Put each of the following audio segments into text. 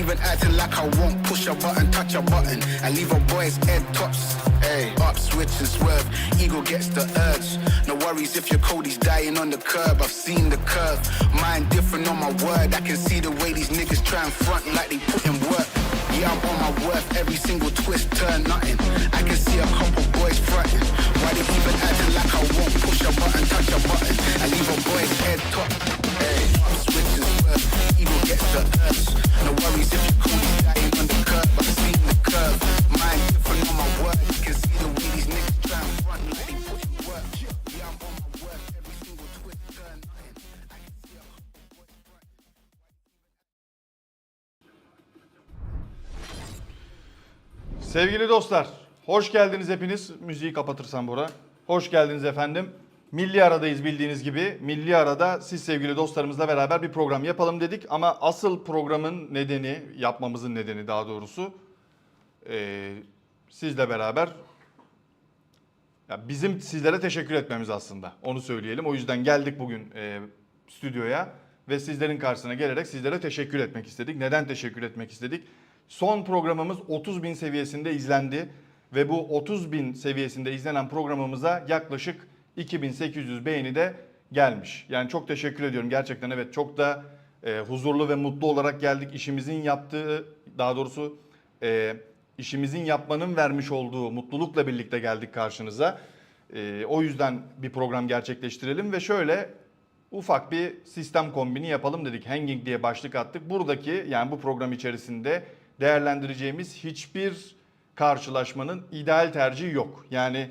even acting like I won't push a button, touch a button, and leave a boy's head tops. Hey, up, switch and swerve. Ego gets the urge. No worries if your Cody's dying on the curb. I've seen the curve. Mine different on my word. I can see the way these niggas try and front like they put in work. Yeah, I'm on my worth. Every single twist, turn nothing. I can see a couple boys fronting. Why they even acting like I won't push a button, touch a button, and leave a boy's head top. Hey, up, switch and Sevgili dostlar, hoş geldiniz hepiniz. Müziği kapatırsam Bora. Hoş geldiniz efendim. Milli Aradayız bildiğiniz gibi. Milli Arada siz sevgili dostlarımızla beraber bir program yapalım dedik. Ama asıl programın nedeni, yapmamızın nedeni daha doğrusu eee, sizle beraber ya bizim sizlere teşekkür etmemiz aslında. Onu söyleyelim. O yüzden geldik bugün eee, stüdyoya ve sizlerin karşısına gelerek sizlere teşekkür etmek istedik. Neden teşekkür etmek istedik? Son programımız 30 bin seviyesinde izlendi ve bu 30 bin seviyesinde izlenen programımıza yaklaşık 2800 beğeni de gelmiş. Yani çok teşekkür ediyorum gerçekten evet çok da e, huzurlu ve mutlu olarak geldik. İşimizin yaptığı daha doğrusu e, işimizin yapmanın vermiş olduğu mutlulukla birlikte geldik karşınıza. E, o yüzden bir program gerçekleştirelim ve şöyle ufak bir sistem kombini yapalım dedik. Hanging diye başlık attık. Buradaki yani bu program içerisinde değerlendireceğimiz hiçbir karşılaşmanın ideal tercihi yok. Yani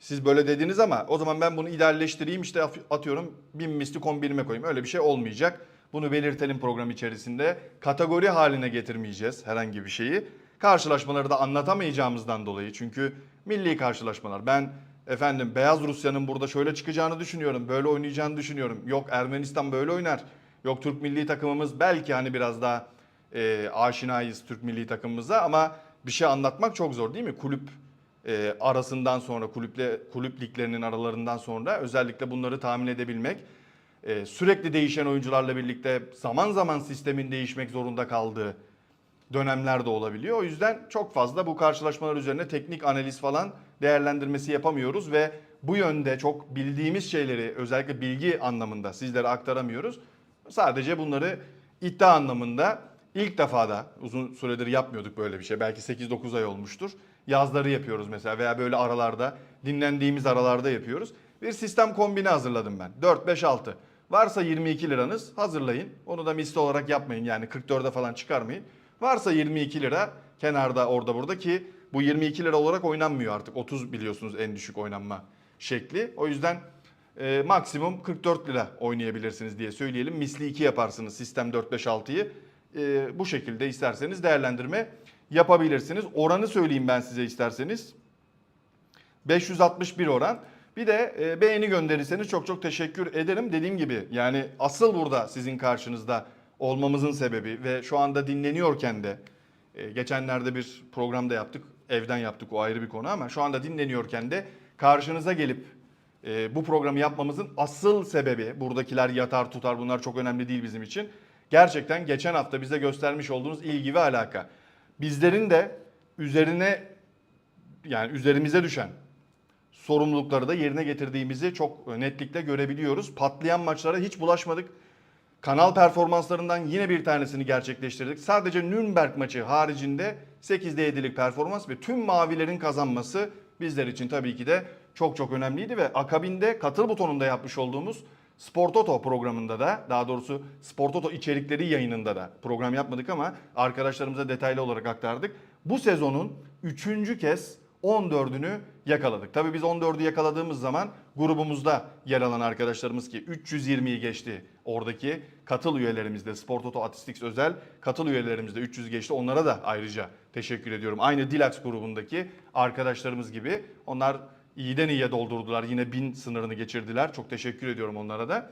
siz böyle dediniz ama o zaman ben bunu idealleştireyim işte atıyorum bin misli kombinime koyayım. Öyle bir şey olmayacak. Bunu belirtelim program içerisinde. Kategori haline getirmeyeceğiz herhangi bir şeyi. Karşılaşmaları da anlatamayacağımızdan dolayı. Çünkü milli karşılaşmalar. Ben efendim Beyaz Rusya'nın burada şöyle çıkacağını düşünüyorum. Böyle oynayacağını düşünüyorum. Yok Ermenistan böyle oynar. Yok Türk milli takımımız belki hani biraz daha e, aşinayız Türk milli takımımıza ama bir şey anlatmak çok zor değil mi? Kulüp e, arasından sonra kulüple kulüp liglerinin aralarından sonra özellikle bunları tahmin edebilmek e, sürekli değişen oyuncularla birlikte zaman zaman sistemin değişmek zorunda kaldığı dönemler de olabiliyor. O yüzden çok fazla bu karşılaşmalar üzerine teknik analiz falan değerlendirmesi yapamıyoruz ve bu yönde çok bildiğimiz şeyleri özellikle bilgi anlamında sizlere aktaramıyoruz. Sadece bunları iddia anlamında ilk defa da uzun süredir yapmıyorduk böyle bir şey. Belki 8-9 ay olmuştur. Yazları yapıyoruz mesela veya böyle aralarda dinlendiğimiz aralarda yapıyoruz. Bir sistem kombini hazırladım ben. 4 5 6. Varsa 22 liranız hazırlayın. Onu da misli olarak yapmayın yani 44'e falan çıkarmayın. Varsa 22 lira kenarda orada burada ki bu 22 lira olarak oynanmıyor artık. 30 biliyorsunuz en düşük oynanma şekli. O yüzden e, maksimum 44 lira oynayabilirsiniz diye söyleyelim. Misli 2 yaparsınız sistem 4-5-6'yı. E, bu şekilde isterseniz değerlendirme yapabilirsiniz. Oranı söyleyeyim ben size isterseniz. 561 oran. Bir de e, beğeni gönderirseniz çok çok teşekkür ederim. Dediğim gibi yani asıl burada sizin karşınızda olmamızın sebebi ve şu anda dinleniyorken de e, geçenlerde bir programda yaptık. Evden yaptık o ayrı bir konu ama şu anda dinleniyorken de karşınıza gelip e, bu programı yapmamızın asıl sebebi buradakiler yatar tutar bunlar çok önemli değil bizim için. Gerçekten geçen hafta bize göstermiş olduğunuz ilgi ve alaka. Bizlerin de üzerine yani üzerimize düşen sorumlulukları da yerine getirdiğimizi çok netlikle görebiliyoruz. Patlayan maçlara hiç bulaşmadık. Kanal performanslarından yine bir tanesini gerçekleştirdik. Sadece Nürnberg maçı haricinde 8'de 7'lik performans ve tüm mavilerin kazanması bizler için tabii ki de çok çok önemliydi ve akabinde katıl butonunda yapmış olduğumuz Spor Toto programında da daha doğrusu Spor Toto içerikleri yayınında da program yapmadık ama arkadaşlarımıza detaylı olarak aktardık. Bu sezonun 3. kez 14'ünü yakaladık. Tabii biz 14'ü yakaladığımız zaman grubumuzda yer alan arkadaşlarımız ki 320'yi geçti oradaki katıl üyelerimizde Spor Toto Atistix özel katıl üyelerimizde 300 geçti. Onlara da ayrıca teşekkür ediyorum. Aynı Dilax grubundaki arkadaşlarımız gibi onlar iyiden iyiye doldurdular. Yine 1000 sınırını geçirdiler. Çok teşekkür ediyorum onlara da.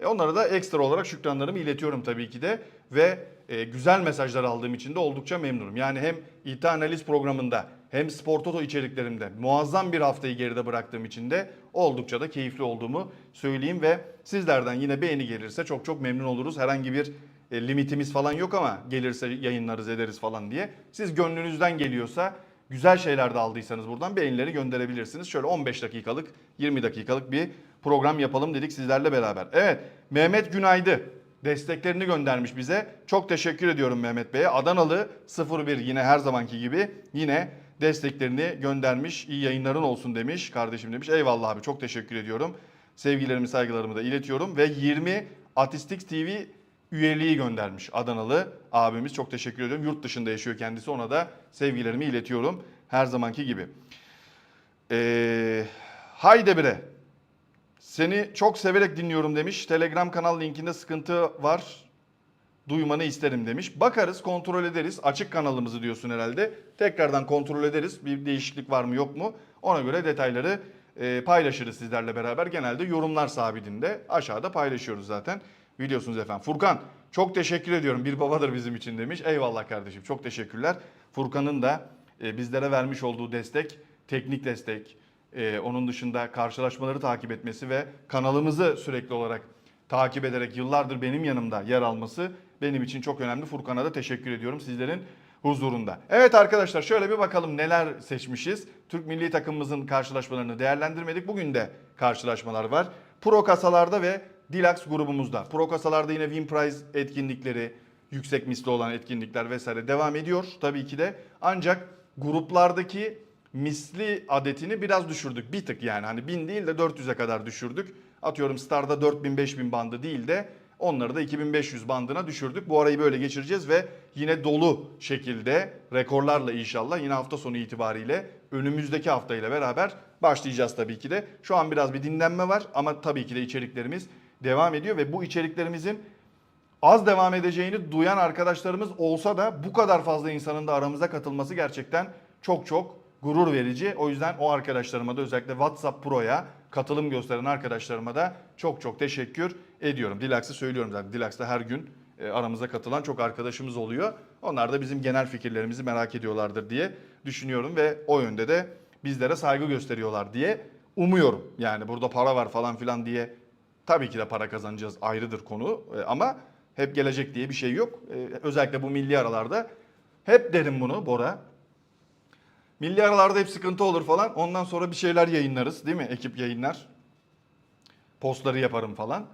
E onlara da ekstra olarak şükranlarımı iletiyorum tabii ki de ve e, güzel mesajlar aldığım için de oldukça memnunum. Yani hem İT Analiz programında hem Spor Toto içeriklerimde muazzam bir haftayı geride bıraktığım için de oldukça da keyifli olduğumu söyleyeyim ve sizlerden yine beğeni gelirse çok çok memnun oluruz. Herhangi bir e, limitimiz falan yok ama gelirse yayınlarız ederiz falan diye. Siz gönlünüzden geliyorsa güzel şeyler de aldıysanız buradan beğenileri gönderebilirsiniz. Şöyle 15 dakikalık 20 dakikalık bir program yapalım dedik sizlerle beraber. Evet Mehmet Günaydı desteklerini göndermiş bize. Çok teşekkür ediyorum Mehmet Bey'e. Adanalı 01 yine her zamanki gibi yine desteklerini göndermiş. İyi yayınların olsun demiş kardeşim demiş. Eyvallah abi çok teşekkür ediyorum. Sevgilerimi saygılarımı da iletiyorum. Ve 20 Atistix TV üyeliği göndermiş Adanalı abimiz. Çok teşekkür ediyorum. Yurt dışında yaşıyor kendisi ona da sevgilerimi iletiyorum. Her zamanki gibi. Ee, haydi bire. Seni çok severek dinliyorum demiş. Telegram kanal linkinde sıkıntı var. Duymanı isterim demiş. Bakarız, kontrol ederiz. Açık kanalımızı diyorsun herhalde. Tekrardan kontrol ederiz. Bir değişiklik var mı yok mu? Ona göre detayları e, paylaşırız sizlerle beraber. Genelde yorumlar sabitinde aşağıda paylaşıyoruz zaten. Biliyorsunuz efendim. Furkan çok teşekkür ediyorum. Bir babadır bizim için demiş. Eyvallah kardeşim. Çok teşekkürler. Furkan'ın da e, bizlere vermiş olduğu destek, teknik destek, ee, onun dışında karşılaşmaları takip etmesi ve kanalımızı sürekli olarak takip ederek yıllardır benim yanımda yer alması benim için çok önemli. Furkan'a da teşekkür ediyorum sizlerin huzurunda. Evet arkadaşlar şöyle bir bakalım neler seçmişiz. Türk milli takımımızın karşılaşmalarını değerlendirmedik. Bugün de karşılaşmalar var. Pro kasalarda ve Dilax grubumuzda. Pro kasalarda yine Win Prize etkinlikleri, yüksek misli olan etkinlikler vesaire devam ediyor tabii ki de. Ancak gruplardaki misli adetini biraz düşürdük. Bir tık yani hani 1000 değil de 400'e kadar düşürdük. Atıyorum Star'da 4000-5000 bandı değil de onları da 2500 bandına düşürdük. Bu arayı böyle geçireceğiz ve yine dolu şekilde rekorlarla inşallah yine hafta sonu itibariyle önümüzdeki haftayla beraber başlayacağız tabii ki de. Şu an biraz bir dinlenme var ama tabii ki de içeriklerimiz devam ediyor ve bu içeriklerimizin az devam edeceğini duyan arkadaşlarımız olsa da bu kadar fazla insanın da aramıza katılması gerçekten çok çok gurur verici. O yüzden o arkadaşlarıma da özellikle WhatsApp Pro'ya katılım gösteren arkadaşlarıma da çok çok teşekkür ediyorum. Dilax'ı söylüyorum zaten. Dilax'ta her gün e, aramıza katılan çok arkadaşımız oluyor. Onlar da bizim genel fikirlerimizi merak ediyorlardır diye düşünüyorum ve o yönde de bizlere saygı gösteriyorlar diye umuyorum. Yani burada para var falan filan diye tabii ki de para kazanacağız ayrıdır konu E, ama hep gelecek diye bir şey yok. E, Özellikle bu milli aralarda hep derim bunu Bora. Milli aralarda hep sıkıntı olur falan. Ondan sonra bir şeyler yayınlarız değil mi? Ekip yayınlar. Postları yaparım falan.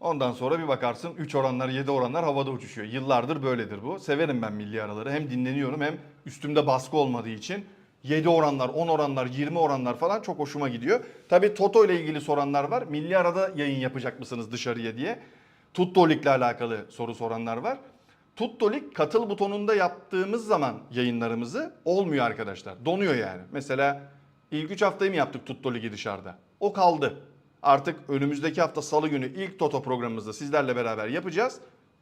Ondan sonra bir bakarsın 3 oranlar 7 oranlar havada uçuşuyor. Yıllardır böyledir bu. Severim ben milli araları. Hem dinleniyorum hem üstümde baskı olmadığı için 7 oranlar, 10 oranlar, 20 oranlar falan çok hoşuma gidiyor. Tabii Toto ile ilgili soranlar var. Milli arada yayın yapacak mısınız dışarıya diye. Tutto Lig'le alakalı soru soranlar var. Tutto Lig katıl butonunda yaptığımız zaman yayınlarımızı olmuyor arkadaşlar. Donuyor yani. Mesela ilk 3 haftayı mı yaptık Tutto Lig'i dışarıda? O kaldı. Artık önümüzdeki hafta salı günü ilk Toto programımızda sizlerle beraber yapacağız.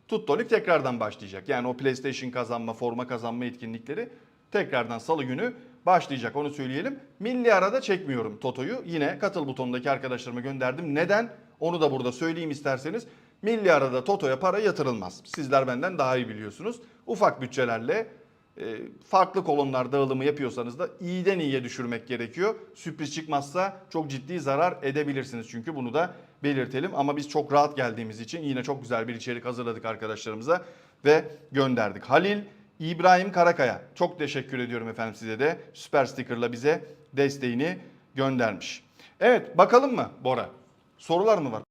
Tutto Lig tekrardan başlayacak. Yani o PlayStation kazanma, forma kazanma etkinlikleri tekrardan salı günü başlayacak onu söyleyelim. Milli arada çekmiyorum Toto'yu. Yine katıl butonundaki arkadaşlarıma gönderdim. Neden? Onu da burada söyleyeyim isterseniz. Milli arada Toto'ya para yatırılmaz. Sizler benden daha iyi biliyorsunuz. Ufak bütçelerle e, farklı kolonlar dağılımı yapıyorsanız da iyiden iyiye düşürmek gerekiyor. Sürpriz çıkmazsa çok ciddi zarar edebilirsiniz çünkü bunu da belirtelim. Ama biz çok rahat geldiğimiz için yine çok güzel bir içerik hazırladık arkadaşlarımıza ve gönderdik. Halil İbrahim Karakaya çok teşekkür ediyorum efendim size de süper stickerla bize desteğini göndermiş. Evet bakalım mı Bora? Sorular mı var?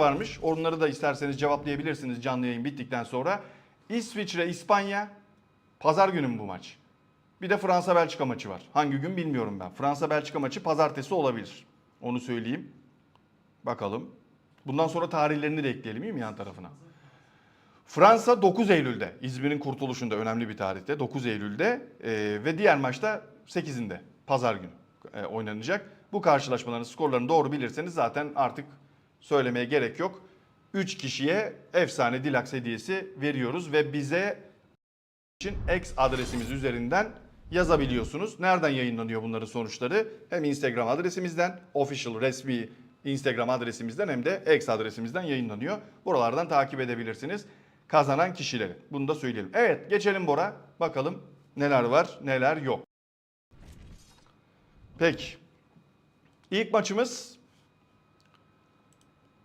varmış. Onları da isterseniz cevaplayabilirsiniz canlı yayın bittikten sonra. İsviçre, İspanya pazar günü mü bu maç? Bir de Fransa Belçika maçı var. Hangi gün bilmiyorum ben. Fransa Belçika maçı pazartesi olabilir. Onu söyleyeyim. Bakalım. Bundan sonra tarihlerini de ekleyelim değil mi yan tarafına? Fransa 9 Eylül'de. İzmir'in kurtuluşunda önemli bir tarihte. 9 Eylül'de e, ve diğer maçta 8'inde pazar günü e, oynanacak. Bu karşılaşmaların skorlarını doğru bilirseniz zaten artık söylemeye gerek yok. 3 kişiye efsane Dilax hediyesi veriyoruz ve bize için X adresimiz üzerinden yazabiliyorsunuz. Nereden yayınlanıyor bunların sonuçları? Hem Instagram adresimizden, official resmi Instagram adresimizden hem de X adresimizden yayınlanıyor. Buralardan takip edebilirsiniz kazanan kişileri. Bunu da söyleyelim. Evet geçelim Bora. Bakalım neler var neler yok. Peki. İlk maçımız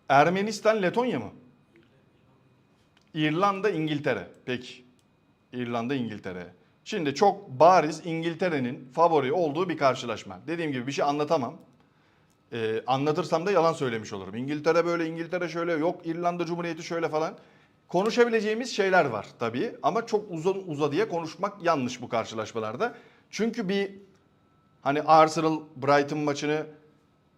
Ermenistan Letonya mı? İrlanda, İngiltere. Peki. İrlanda, İngiltere. Şimdi çok bariz İngiltere'nin favori olduğu bir karşılaşma. Dediğim gibi bir şey anlatamam. Ee, anlatırsam da yalan söylemiş olurum. İngiltere böyle, İngiltere şöyle, yok İrlanda Cumhuriyeti şöyle falan. Konuşabileceğimiz şeyler var tabii ama çok uzun uzadıya konuşmak yanlış bu karşılaşmalarda. Çünkü bir hani Arsenal Brighton maçını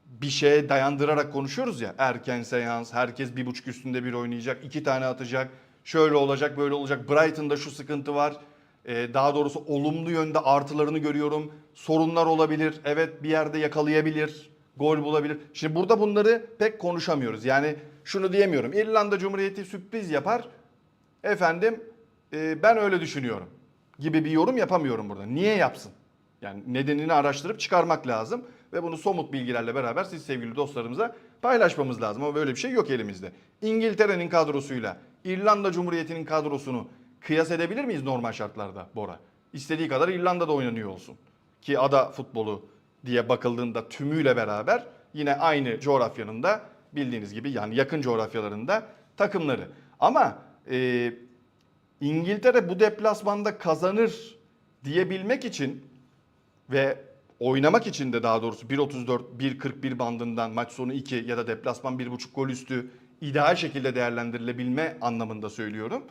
bir şeye dayandırarak konuşuyoruz ya. Erken seans, herkes bir buçuk üstünde bir oynayacak, iki tane atacak, şöyle olacak, böyle olacak. Brighton'da şu sıkıntı var. Ee, daha doğrusu olumlu yönde artılarını görüyorum. Sorunlar olabilir. Evet bir yerde yakalayabilir. Gol bulabilir. Şimdi burada bunları pek konuşamıyoruz. Yani şunu diyemiyorum. İrlanda Cumhuriyeti sürpriz yapar. Efendim e, ben öyle düşünüyorum gibi bir yorum yapamıyorum burada. Niye yapsın? Yani nedenini araştırıp çıkarmak lazım ve bunu somut bilgilerle beraber siz sevgili dostlarımıza paylaşmamız lazım ama böyle bir şey yok elimizde. İngiltere'nin kadrosuyla İrlanda Cumhuriyeti'nin kadrosunu kıyas edebilir miyiz normal şartlarda Bora? İstediği kadar İrlanda'da oynanıyor olsun. Ki ada futbolu diye bakıldığında tümüyle beraber yine aynı coğrafyanın da bildiğiniz gibi yani yakın coğrafyalarında takımları. Ama e, İngiltere bu deplasmanda kazanır diyebilmek için ve oynamak için de daha doğrusu 1.34 1.41 bandından maç sonu 2 ya da deplasman 1.5 gol üstü ideal şekilde değerlendirilebilme anlamında söylüyorum.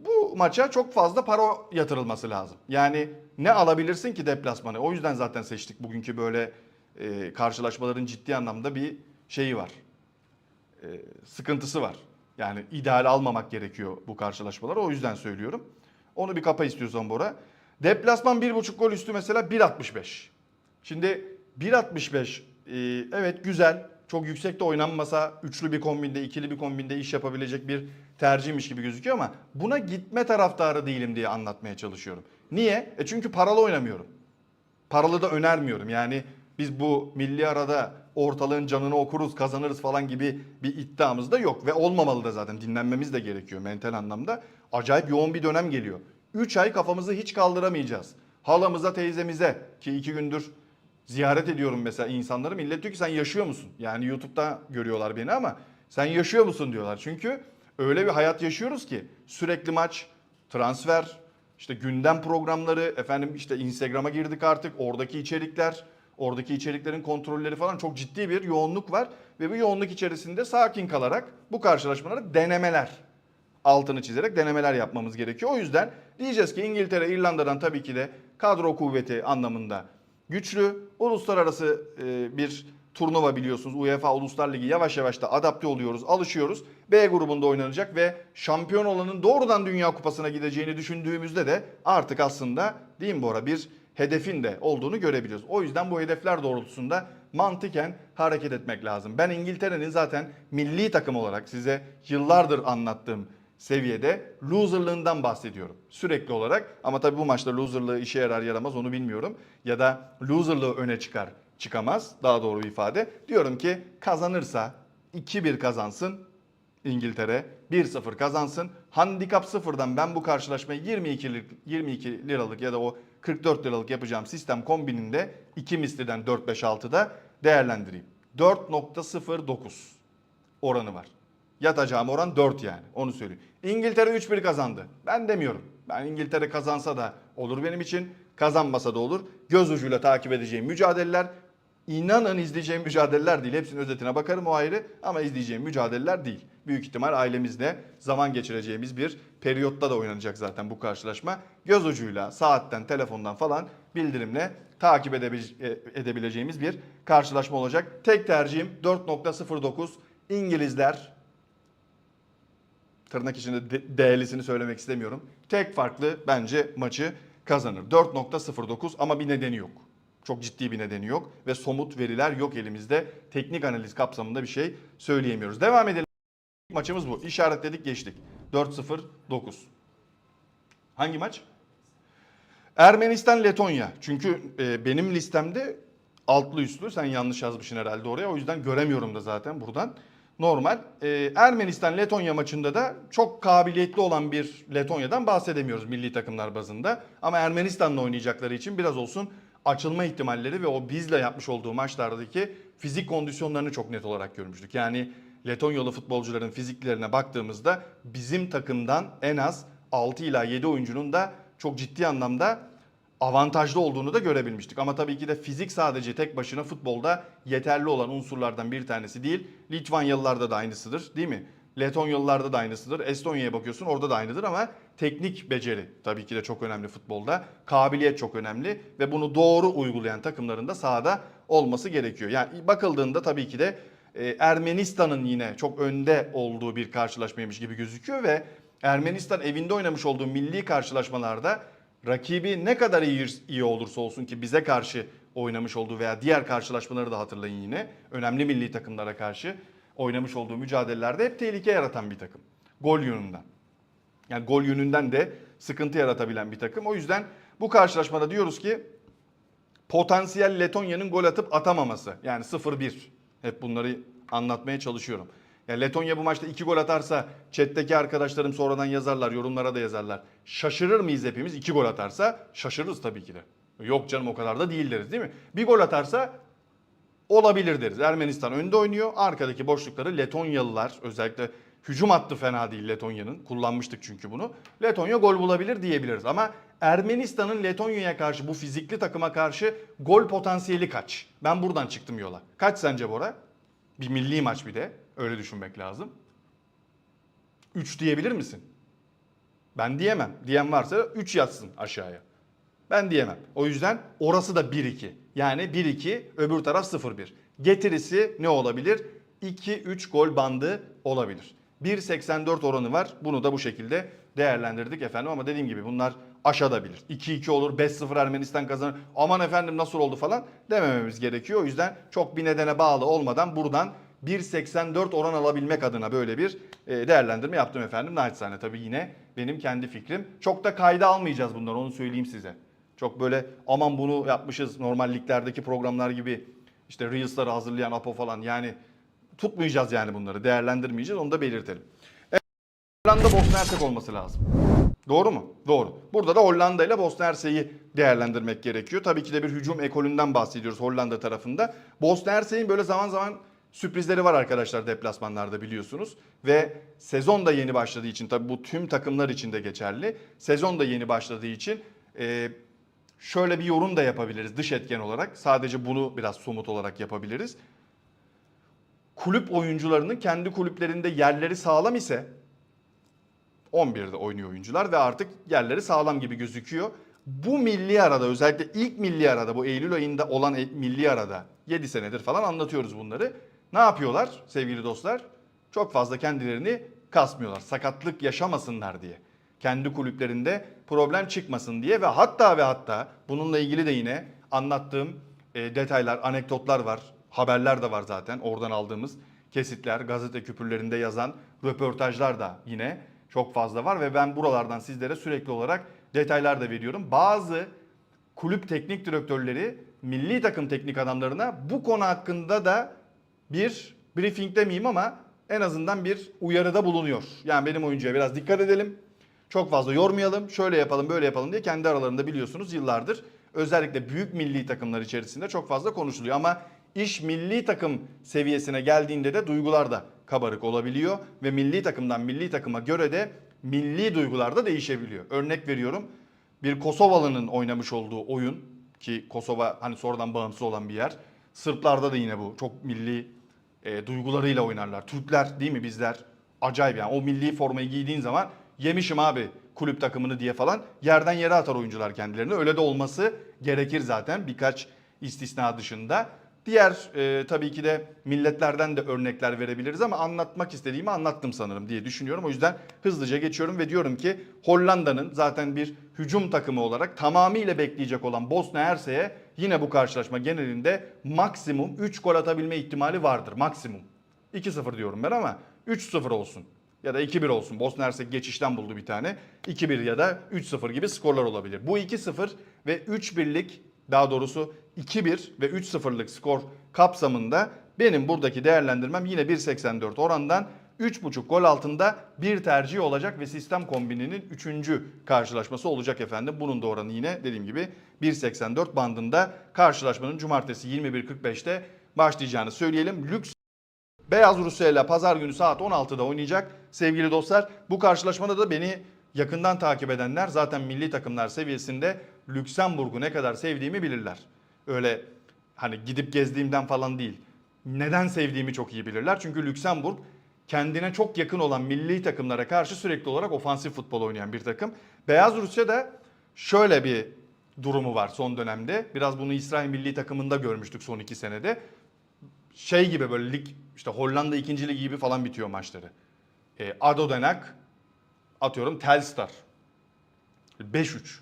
Bu maça çok fazla para yatırılması lazım. Yani ne alabilirsin ki deplasmanı? O yüzden zaten seçtik bugünkü böyle e, karşılaşmaların ciddi anlamda bir şeyi var. E, sıkıntısı var. Yani ideal almamak gerekiyor bu karşılaşmaları. O yüzden söylüyorum. Onu bir kapa istiyorsan Bora. Deplasman 1.5 gol üstü mesela 1.65. Şimdi 1.65 e, evet güzel. Çok yüksekte oynanmasa üçlü bir kombinde, ikili bir kombinde iş yapabilecek bir tercihmiş gibi gözüküyor ama buna gitme taraftarı değilim diye anlatmaya çalışıyorum. Niye? E çünkü paralı oynamıyorum. Paralı da önermiyorum. Yani biz bu milli arada ortalığın canını okuruz, kazanırız falan gibi bir iddiamız da yok. Ve olmamalı da zaten dinlenmemiz de gerekiyor mental anlamda. Acayip yoğun bir dönem geliyor. 3 ay kafamızı hiç kaldıramayacağız. Halamıza, teyzemize ki iki gündür ziyaret ediyorum mesela insanları. Millet diyor ki sen yaşıyor musun? Yani YouTube'da görüyorlar beni ama sen yaşıyor musun diyorlar. Çünkü öyle bir hayat yaşıyoruz ki sürekli maç, transfer, işte gündem programları, efendim işte Instagram'a girdik artık. Oradaki içerikler, oradaki içeriklerin kontrolleri falan çok ciddi bir yoğunluk var. Ve bu yoğunluk içerisinde sakin kalarak bu karşılaşmaları denemeler altını çizerek denemeler yapmamız gerekiyor. O yüzden diyeceğiz ki İngiltere İrlanda'dan tabii ki de kadro kuvveti anlamında güçlü. Uluslararası e, bir turnuva biliyorsunuz. UEFA Uluslar Ligi yavaş yavaş da adapte oluyoruz, alışıyoruz. B grubunda oynanacak ve şampiyon olanın doğrudan Dünya Kupası'na gideceğini düşündüğümüzde de artık aslında değil mi Bora bir hedefin de olduğunu görebiliyoruz. O yüzden bu hedefler doğrultusunda mantıken hareket etmek lazım. Ben İngiltere'nin zaten milli takım olarak size yıllardır anlattığım seviyede loserlığından bahsediyorum sürekli olarak. Ama tabii bu maçta loserlığı işe yarar yaramaz onu bilmiyorum. Ya da loserlığı öne çıkar çıkamaz daha doğru bir ifade. Diyorum ki kazanırsa 2-1 kazansın İngiltere 1-0 kazansın. Handikap sıfırdan ben bu karşılaşmayı 22 lir- 22 liralık ya da o 44 liralık yapacağım sistem kombininde 2 misliden 4-5-6'da değerlendireyim. 4.09 oranı var. Yatacağım oran 4 yani onu söyleyeyim. İngiltere 3-1 kazandı. Ben demiyorum. Ben İngiltere kazansa da olur benim için. Kazanmasa da olur. Göz ucuyla takip edeceğim mücadeleler. İnanın izleyeceğim mücadeleler değil. Hepsinin özetine bakarım o ayrı ama izleyeceğim mücadeleler değil. Büyük ihtimal ailemizle zaman geçireceğimiz bir periyotta da oynanacak zaten bu karşılaşma. Göz ucuyla, saatten, telefondan falan bildirimle takip e- edebileceğimiz bir karşılaşma olacak. Tek tercihim 4.09 İngilizler tırnak içinde de- değerlisini söylemek istemiyorum. Tek farklı bence maçı kazanır. 4.09 ama bir nedeni yok. Çok ciddi bir nedeni yok ve somut veriler yok elimizde. Teknik analiz kapsamında bir şey söyleyemiyoruz. Devam edelim. Maçımız bu. İşaretledik geçtik. 4-0-9. Hangi maç? Ermenistan Letonya. Çünkü e, benim listemde altlı üstlü sen yanlış yazmışsın herhalde oraya. O yüzden göremiyorum da zaten buradan. Normal. E, Ermenistan Letonya maçında da çok kabiliyetli olan bir Letonya'dan bahsedemiyoruz milli takımlar bazında. Ama Ermenistan'la oynayacakları için biraz olsun açılma ihtimalleri ve o bizle yapmış olduğu maçlardaki fizik kondisyonlarını çok net olarak görmüştük. Yani Letonyalı futbolcuların fiziklerine baktığımızda bizim takımdan en az 6 ila 7 oyuncunun da çok ciddi anlamda avantajlı olduğunu da görebilmiştik. Ama tabii ki de fizik sadece tek başına futbolda yeterli olan unsurlardan bir tanesi değil. Litvanyalılarda da aynısıdır değil mi? Letonyalılarda da aynısıdır. Estonya'ya bakıyorsun orada da aynıdır ama teknik beceri tabii ki de çok önemli futbolda. Kabiliyet çok önemli ve bunu doğru uygulayan takımların da sahada olması gerekiyor. Yani bakıldığında tabii ki de e, Ermenistan'ın yine çok önde olduğu bir karşılaşmaymış gibi gözüküyor ve Ermenistan evinde oynamış olduğu milli karşılaşmalarda rakibi ne kadar iyi, iyi olursa olsun ki bize karşı oynamış olduğu veya diğer karşılaşmaları da hatırlayın yine önemli milli takımlara karşı oynamış olduğu mücadelelerde hep tehlike yaratan bir takım. Gol yönünden. Yani gol yönünden de sıkıntı yaratabilen bir takım. O yüzden bu karşılaşmada diyoruz ki potansiyel Letonya'nın gol atıp atamaması. Yani 0-1. Hep bunları anlatmaya çalışıyorum. Yani Letonya bu maçta 2 gol atarsa chat'teki arkadaşlarım sonradan yazarlar, yorumlara da yazarlar. Şaşırır mıyız hepimiz? 2 gol atarsa şaşırırız tabii ki de. Yok canım o kadar da değil deriz değil mi? Bir gol atarsa olabilir deriz. Ermenistan önde oynuyor. Arkadaki boşlukları Letonyalılar özellikle hücum hattı fena değil Letonya'nın. Kullanmıştık çünkü bunu. Letonya gol bulabilir diyebiliriz. Ama Ermenistan'ın Letonya'ya karşı bu fizikli takıma karşı gol potansiyeli kaç? Ben buradan çıktım yola. Kaç sence Bora? Bir milli maç bir de. Öyle düşünmek lazım. 3 diyebilir misin? Ben diyemem. Diyen varsa 3 yazsın aşağıya. Ben diyemem. O yüzden orası da 1-2. Yani 1-2 öbür taraf 0-1. Getirisi ne olabilir? 2-3 gol bandı olabilir. 1.84 oranı var. Bunu da bu şekilde değerlendirdik efendim ama dediğim gibi bunlar aşabilir. 2-2 olur, 5-0 Ermenistan kazanır. Aman efendim nasıl oldu falan demememiz gerekiyor. O yüzden çok bir nedene bağlı olmadan buradan 1.84 oran alabilmek adına böyle bir e, değerlendirme yaptım efendim. Naçizane tabii yine benim kendi fikrim. Çok da kayda almayacağız bunları onu söyleyeyim size. Çok böyle aman bunu yapmışız normal liglerdeki programlar gibi işte Reels'ları hazırlayan Apo falan yani tutmayacağız yani bunları değerlendirmeyeceğiz onu da belirtelim. Evet, Hollanda Bosna Hersek olması lazım. Doğru mu? Doğru. Burada da Hollanda ile Bosna Hersek'i değerlendirmek gerekiyor. Tabii ki de bir hücum ekolünden bahsediyoruz Hollanda tarafında. Bosna Hersek'in böyle zaman zaman sürprizleri var arkadaşlar deplasmanlarda biliyorsunuz. Ve sezon da yeni başladığı için tabii bu tüm takımlar için de geçerli. Sezon da yeni başladığı için e, şöyle bir yorum da yapabiliriz dış etken olarak. Sadece bunu biraz somut olarak yapabiliriz. Kulüp oyuncularının kendi kulüplerinde yerleri sağlam ise 11'de oynuyor oyuncular ve artık yerleri sağlam gibi gözüküyor. Bu milli arada özellikle ilk milli arada bu Eylül ayında olan e- milli arada 7 senedir falan anlatıyoruz bunları. Ne yapıyorlar sevgili dostlar? Çok fazla kendilerini kasmıyorlar. Sakatlık yaşamasınlar diye. Kendi kulüplerinde problem çıkmasın diye ve hatta ve hatta bununla ilgili de yine anlattığım e, detaylar, anekdotlar var. Haberler de var zaten oradan aldığımız kesitler, gazete küpürlerinde yazan röportajlar da yine çok fazla var ve ben buralardan sizlere sürekli olarak detaylar da veriyorum. Bazı kulüp teknik direktörleri milli takım teknik adamlarına bu konu hakkında da bir briefing demeyeyim ama en azından bir uyarıda bulunuyor. Yani benim oyuncuya biraz dikkat edelim. Çok fazla yormayalım, şöyle yapalım, böyle yapalım diye kendi aralarında biliyorsunuz yıllardır özellikle büyük milli takımlar içerisinde çok fazla konuşuluyor. Ama iş milli takım seviyesine geldiğinde de duygular da kabarık olabiliyor ve milli takımdan milli takıma göre de milli duygular da değişebiliyor. Örnek veriyorum bir Kosovalı'nın oynamış olduğu oyun ki Kosova hani sonradan bağımsız olan bir yer. Sırplarda da yine bu çok milli e, duygularıyla oynarlar. Türkler değil mi bizler acayip yani o milli formayı giydiğin zaman yemişim abi kulüp takımını diye falan yerden yere atar oyuncular kendilerini. Öyle de olması gerekir zaten birkaç istisna dışında. Diğer e, tabii ki de milletlerden de örnekler verebiliriz ama anlatmak istediğimi anlattım sanırım diye düşünüyorum. O yüzden hızlıca geçiyorum ve diyorum ki Hollanda'nın zaten bir hücum takımı olarak tamamıyla bekleyecek olan Bosna Hersek'e yine bu karşılaşma genelinde maksimum 3 gol atabilme ihtimali vardır. Maksimum. 2-0 diyorum ben ama 3-0 olsun ya da 2-1 olsun. Bosna Hersek geçişten buldu bir tane. 2-1 ya da 3-0 gibi skorlar olabilir. Bu 2-0 ve 3-1'lik daha doğrusu 2-1 ve 3-0'lık skor kapsamında benim buradaki değerlendirmem yine 1.84 orandan 3.5 gol altında bir tercih olacak ve sistem kombininin 3. karşılaşması olacak efendim. Bunun da oranı yine dediğim gibi 1.84 bandında karşılaşmanın cumartesi 21.45'te başlayacağını söyleyelim. Lüks Beyaz Rusya ile pazar günü saat 16'da oynayacak sevgili dostlar. Bu karşılaşmada da beni yakından takip edenler zaten milli takımlar seviyesinde Lüksemburg'u ne kadar sevdiğimi bilirler. Öyle hani gidip gezdiğimden falan değil. Neden sevdiğimi çok iyi bilirler. Çünkü Lüksemburg kendine çok yakın olan milli takımlara karşı sürekli olarak ofansif futbol oynayan bir takım. Beyaz Rusya da şöyle bir durumu var son dönemde. Biraz bunu İsrail milli takımında görmüştük son iki senede. Şey gibi böyle lig işte Hollanda 2. ligi gibi falan bitiyor maçları. E, Ado Denak atıyorum Telstar 5-3,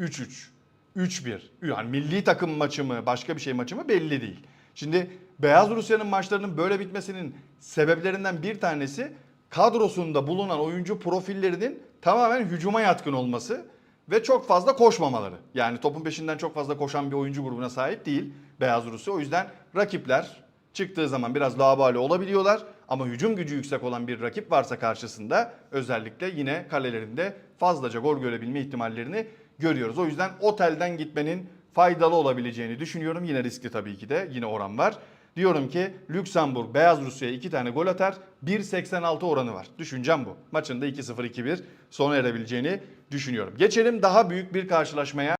3-3, 3-1. Yani milli takım maçı mı başka bir şey maçı mı belli değil. Şimdi Beyaz Rusya'nın maçlarının böyle bitmesinin sebeplerinden bir tanesi kadrosunda bulunan oyuncu profillerinin tamamen hücuma yatkın olması ve çok fazla koşmamaları. Yani topun peşinden çok fazla koşan bir oyuncu grubuna sahip değil Beyaz Rusya. O yüzden rakipler çıktığı zaman biraz labali olabiliyorlar. Ama hücum gücü yüksek olan bir rakip varsa karşısında özellikle yine kalelerinde fazlaca gol görebilme ihtimallerini görüyoruz. O yüzden otelden gitmenin faydalı olabileceğini düşünüyorum. Yine riskli tabii ki de yine oran var. Diyorum ki Lüksemburg Beyaz Rusya'ya 2 tane gol atar. 1.86 oranı var. Düşüncem bu. Maçın da 2-0-2-1 sona erebileceğini düşünüyorum. Geçelim daha büyük bir karşılaşmaya.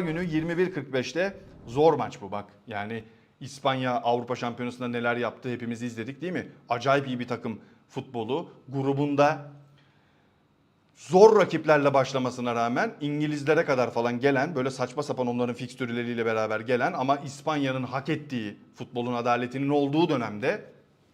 günü 21.45'te zor maç bu bak. Yani İspanya Avrupa Şampiyonası'nda neler yaptı hepimiz izledik değil mi? Acayip iyi bir takım futbolu. Grubunda zor rakiplerle başlamasına rağmen İngilizlere kadar falan gelen böyle saçma sapan onların fikstürleriyle beraber gelen ama İspanya'nın hak ettiği futbolun adaletinin olduğu dönemde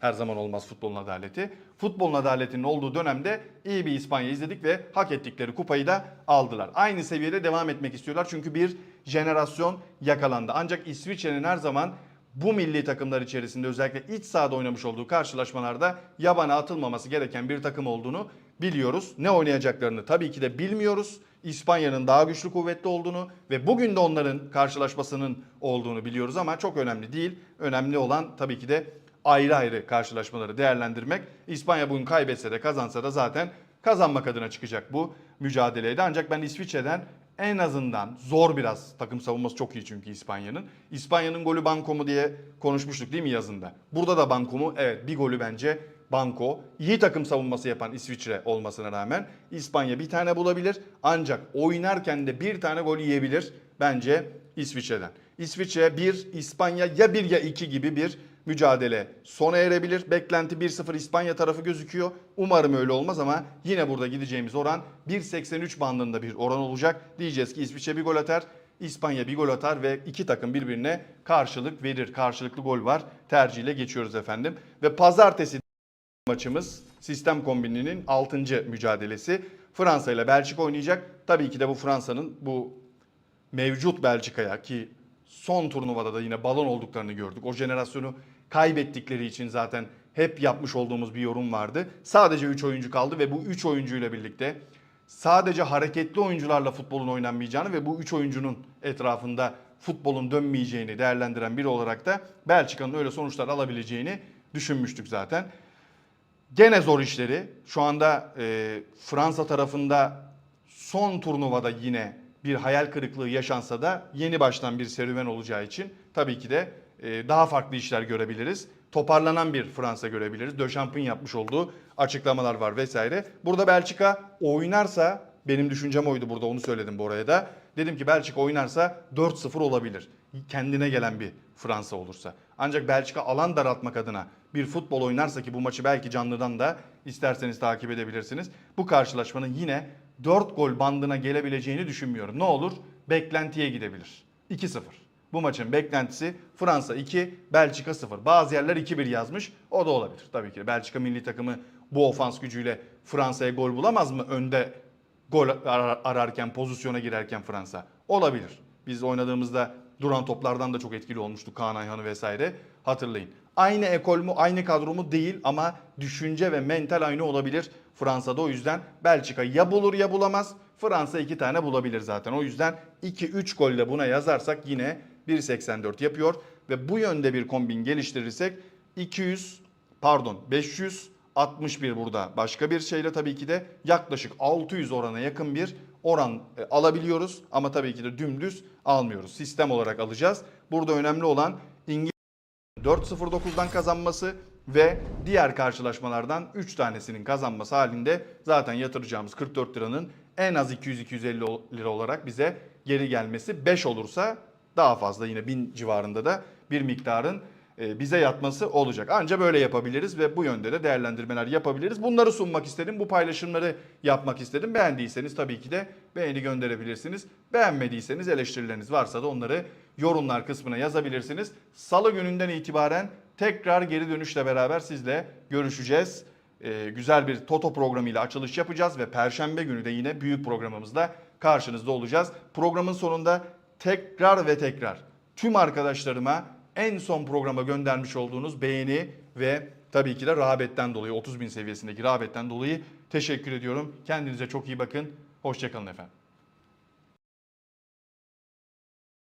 her zaman olmaz futbolun adaleti. Futbolun adaletinin olduğu dönemde iyi bir İspanya izledik ve hak ettikleri kupayı da aldılar. Aynı seviyede devam etmek istiyorlar çünkü bir jenerasyon yakalandı. Ancak İsviçre'nin her zaman bu milli takımlar içerisinde özellikle iç sahada oynamış olduğu karşılaşmalarda yabana atılmaması gereken bir takım olduğunu biliyoruz. Ne oynayacaklarını tabii ki de bilmiyoruz. İspanya'nın daha güçlü kuvvetli olduğunu ve bugün de onların karşılaşmasının olduğunu biliyoruz ama çok önemli değil. Önemli olan tabii ki de ayrı ayrı karşılaşmaları değerlendirmek. İspanya bugün kaybetse de kazansa da zaten kazanmak adına çıkacak bu mücadeleydi. Ancak ben İsviçre'den en azından zor biraz takım savunması çok iyi çünkü İspanya'nın. İspanya'nın golü banko mu diye konuşmuştuk değil mi yazında? Burada da banko mu? Evet bir golü bence banko. İyi takım savunması yapan İsviçre olmasına rağmen İspanya bir tane bulabilir. Ancak oynarken de bir tane gol yiyebilir bence İsviçre'den. İsviçre 1, İspanya ya 1 ya 2 gibi bir mücadele sona erebilir. Beklenti 1-0 İspanya tarafı gözüküyor. Umarım öyle olmaz ama yine burada gideceğimiz oran 1.83 bandında bir oran olacak. Diyeceğiz ki İsviçre bir gol atar, İspanya bir gol atar ve iki takım birbirine karşılık verir. Karşılıklı gol var. Tercihle geçiyoruz efendim. Ve pazartesi maçımız sistem kombininin 6. mücadelesi. Fransa ile Belçika oynayacak. Tabii ki de bu Fransa'nın bu mevcut Belçika'ya ki son turnuvada da yine balon olduklarını gördük. O jenerasyonu kaybettikleri için zaten hep yapmış olduğumuz bir yorum vardı. Sadece 3 oyuncu kaldı ve bu 3 oyuncuyla birlikte sadece hareketli oyuncularla futbolun oynanmayacağını ve bu 3 oyuncunun etrafında futbolun dönmeyeceğini değerlendiren biri olarak da Belçika'nın öyle sonuçlar alabileceğini düşünmüştük zaten. Gene zor işleri. Şu anda e, Fransa tarafında son turnuvada yine bir hayal kırıklığı yaşansa da yeni baştan bir serüven olacağı için tabii ki de daha farklı işler görebiliriz. Toparlanan bir Fransa görebiliriz. Döşamp'ın yapmış olduğu açıklamalar var vesaire. Burada Belçika oynarsa benim düşüncem oydu burada onu söyledim bu araya da. Dedim ki Belçika oynarsa 4-0 olabilir. Kendine gelen bir Fransa olursa. Ancak Belçika alan daraltmak adına bir futbol oynarsa ki bu maçı belki canlıdan da isterseniz takip edebilirsiniz. Bu karşılaşmanın yine 4 gol bandına gelebileceğini düşünmüyorum. Ne olur? Beklentiye gidebilir. 2-0. Bu maçın beklentisi Fransa 2, Belçika 0. Bazı yerler 2-1 yazmış. O da olabilir tabii ki. Belçika milli takımı bu ofans gücüyle Fransa'ya gol bulamaz mı? Önde gol arar- ararken, pozisyona girerken Fransa. Olabilir. Biz oynadığımızda duran toplardan da çok etkili olmuştu Kaan Ayhan'ı vesaire. Hatırlayın. Aynı ekol mu, aynı kadro mu değil ama düşünce ve mental aynı olabilir Fransa'da. O yüzden Belçika ya bulur ya bulamaz. Fransa iki tane bulabilir zaten. O yüzden 2-3 golle buna yazarsak yine 1.84 yapıyor. Ve bu yönde bir kombin geliştirirsek 200 pardon 561 burada başka bir şeyle tabii ki de yaklaşık 600 orana yakın bir oran e, alabiliyoruz. Ama tabii ki de dümdüz almıyoruz. Sistem olarak alacağız. Burada önemli olan İngiliz 4.09'dan kazanması, ve diğer karşılaşmalardan 3 tanesinin kazanması halinde zaten yatıracağımız 44 liranın en az 200-250 lira olarak bize geri gelmesi 5 olursa daha fazla yine 1000 civarında da bir miktarın e, bize yatması olacak. Anca böyle yapabiliriz ve bu yönde de değerlendirmeler yapabiliriz. Bunları sunmak istedim. Bu paylaşımları yapmak istedim. Beğendiyseniz tabii ki de beğeni gönderebilirsiniz. Beğenmediyseniz eleştirileriniz varsa da onları yorumlar kısmına yazabilirsiniz. Salı gününden itibaren tekrar geri dönüşle beraber sizle görüşeceğiz. Ee, güzel bir Toto programıyla açılış yapacağız ve Perşembe günü de yine büyük programımızda karşınızda olacağız. Programın sonunda tekrar ve tekrar tüm arkadaşlarıma en son programa göndermiş olduğunuz beğeni ve tabii ki de rağbetten dolayı 30 bin seviyesindeki rağbetten dolayı teşekkür ediyorum. Kendinize çok iyi bakın. Hoşçakalın efendim.